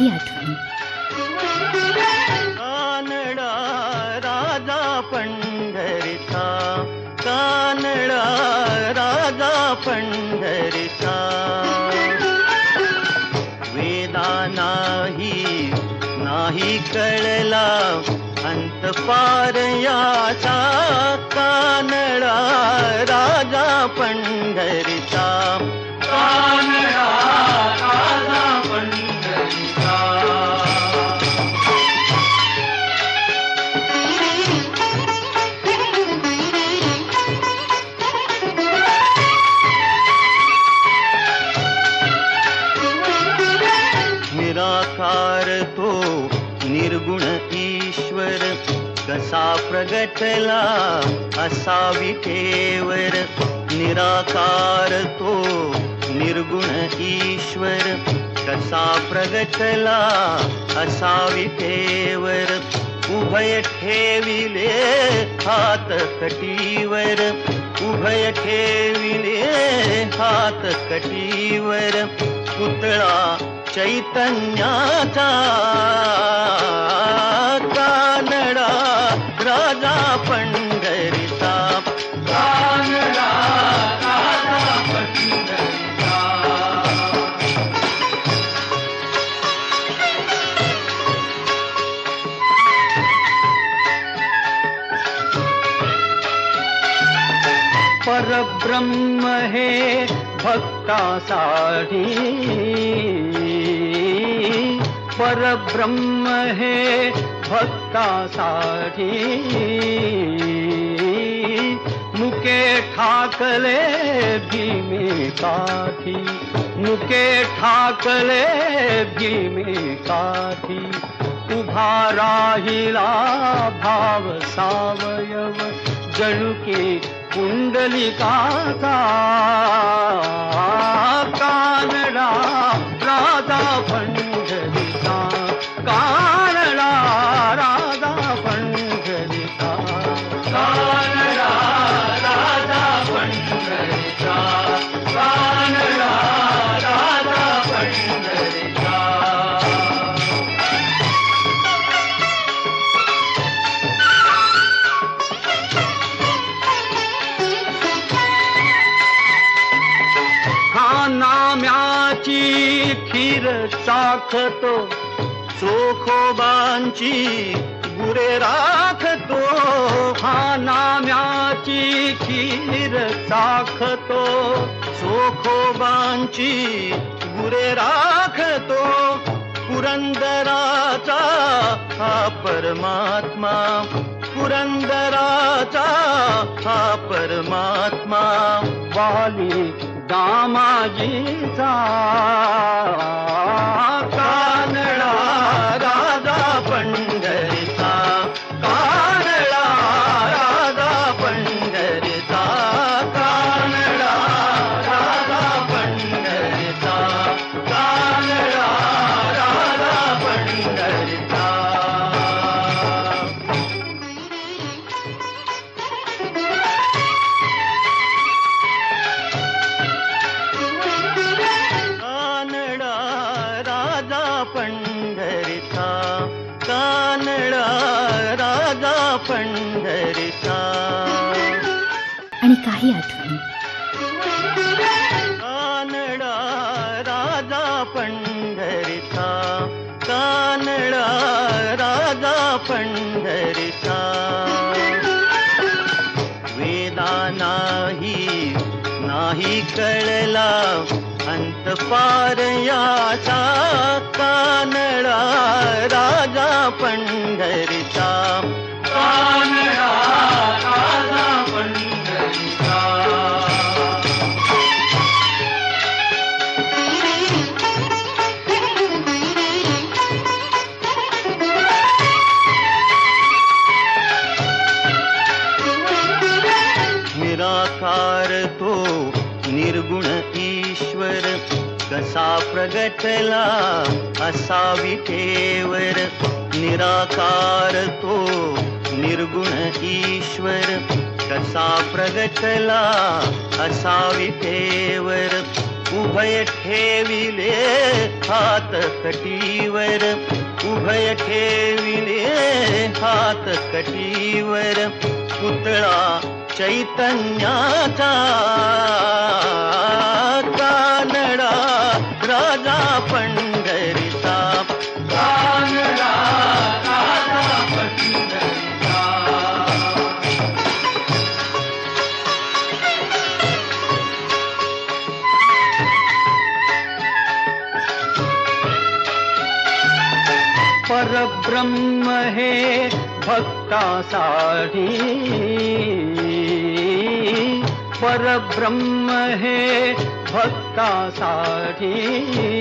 काही आठवणी कानडा राजा पंढरीचा, कानडा राजा पंढरीचा। वेदा नाही नाही कळला, अंत पार कानडा राजा पंढरीचा। निराकार तो निर्गुण ईश्वर कसा प्रगटला असा विठेवर निराकार निर्गुण ईश्वर कसा प्रगटला असा विठेवर उभय ठेविले हात कटीवर उभय ठेविले हात कटीवर पुतळा चैतन्याचा कानडा राजा पंढरीचा कानडा राजा पंढरीचा परब्रह्म हे ब्रह्म परब्रह्म भक्ता भक्तासाठी मुके ठाकले भीमे काठी मुके ठाकले भीमे काठी उभा राहिला भाव सावयव जणुके कुंडलिकाचा कानडा नाम्याची खीर साख तो चाखतो चोखोबांची गुरे राखतो हा नाम्याची खीर चाखतो चोखोबांची गुरे राख राखतो पुरंदराचा हा परमात्मा, पुरंदराचा हा परमात्मा। वाली दामाजीचा कानडा पंढरीचा कानडा राजा पंढरीचा. आणि काही आठवणी. कानडा राजा पंढरीचा कानडा राजा पंढरीचा. वेदा नाही नाही कळला अंत पार याचा कानडा राजा पंढरीचा। कानडा राजा पंढरीचा। निराकार तो निर्गुण ईश्वर कसा प्रगटला, असा विठेवर, निराकार तो निर्गुण ईश्वर कसा प्रगटला, असा विठेवर, उभय ठेविले हात कटीवर, उभय ठेविले हात कटीवर, पुतळा चैतन्याचा. परब्रह्म पर ब्रह्म है भक्ता भक्तासाठी